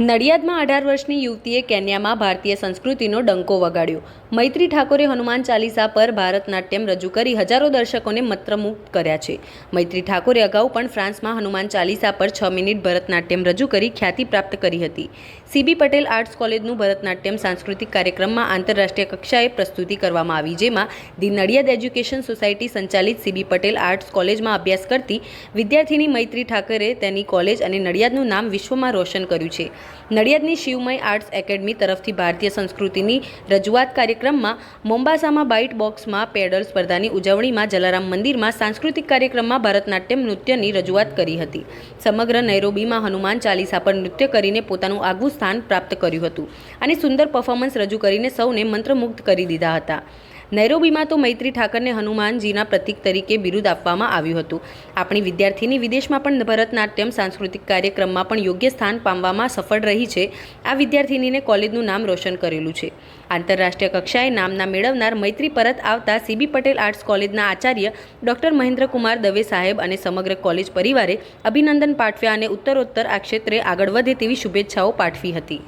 નડિયાદમાં અઢાર વર્ષની યુવતીએ કેન્યામાં ભારતીય સંસ્કૃતિનો ડંકો વગાડ્યો. મૈત્રી ઠાકોરે હનુમાન ચાલીસા પર ભારતનાટ્યમ રજૂ કરી હજારો દર્શકોને મંત્રમુગ્ધ કર્યા છે. મૈત્રી ઠાકોરે અગાઉ પણ ફ્રાન્સમાં હનુમાન ચાલીસા પર છ મિનિટ ભરતનાટ્યમ રજૂ કરી ખ્યાતિ પ્રાપ્ત કરી હતી. સીબી પટેલ આર્ટ્સ કોલેજનું ભરતનાટ્યમ સાંસ્કૃતિક કાર્યક્રમમાં આંતરરાષ્ટ્રીય કક્ષાએ પ્રસ્તુતિ કરવામાં આવી, જેમાં ધી નડિયાદ એજ્યુકેશન સોસાયટી સંચાલિત સીબી પટેલ આર્ટ્સ કોલેજમાં અભ્યાસ કરતી વિદ્યાર્થીની મૈત્રી ઠાકરે તેની કોલેજ અને નડિયાદનું નામ વિશ્વમાં રોશન કર્યું છે. નડિયાદની શિવમય આર્ટ્સ એકેડમી તરફથી ભારતીય સંસ્કૃતિની રજૂઆત કાર્યક્રમમાં મોમ્બાસામાં બાઇટ બોક્સમાં પેડલ સ્પર્ધાની ઉજવણીમાં જલારામ મંદિરમાં સાંસ્કૃતિક કાર્યક્રમમાં ભરતનાટ્યમ નૃત્યની રજૂઆત કરી હતી. સમગ્ર નૈરોબીમાં હનુમાન ચાલીસા પર નૃત્ય કરીને પોતાનું આગવું સ્થાન પ્રાપ્ત કર્યું હતું અને સુંદર પરફોર્મન્સ રજૂ કરીને સૌને મંત્રમુગ્ધ કરી દીધા હતા. નૈરોબીમાં તો મૈત્રી ઠાકરને હનુમાનજીના પ્રતીક તરીકે બિરુદ આપવામાં આવ્યું હતું. આપણી વિદ્યાર્થીની વિદેશમાં પણ ભરતનાટ્યમ સાંસ્કૃતિક કાર્યક્રમમાં પણ યોગ્ય સ્થાન પામવામાં સફળ રહી છે. આ વિદ્યાર્થીનીને કોલેજનું નામ રોશન કરેલું છે. આંતરરાષ્ટ્રીય કક્ષાએ નામના મેળવનાર મૈત્રી પરત આવતા સીબી પટેલ આર્ટ્સ કોલેજના આચાર્ય ડોક્ટર મહેન્દ્રકુમાર દવે સાહેબ અને સમગ્ર કોલેજ પરિવારે અભિનંદન પાઠવ્યા અને ઉત્તરોત્તર આ ક્ષેત્રે આગળ વધે તેવી શુભેચ્છાઓ પાઠવી હતી.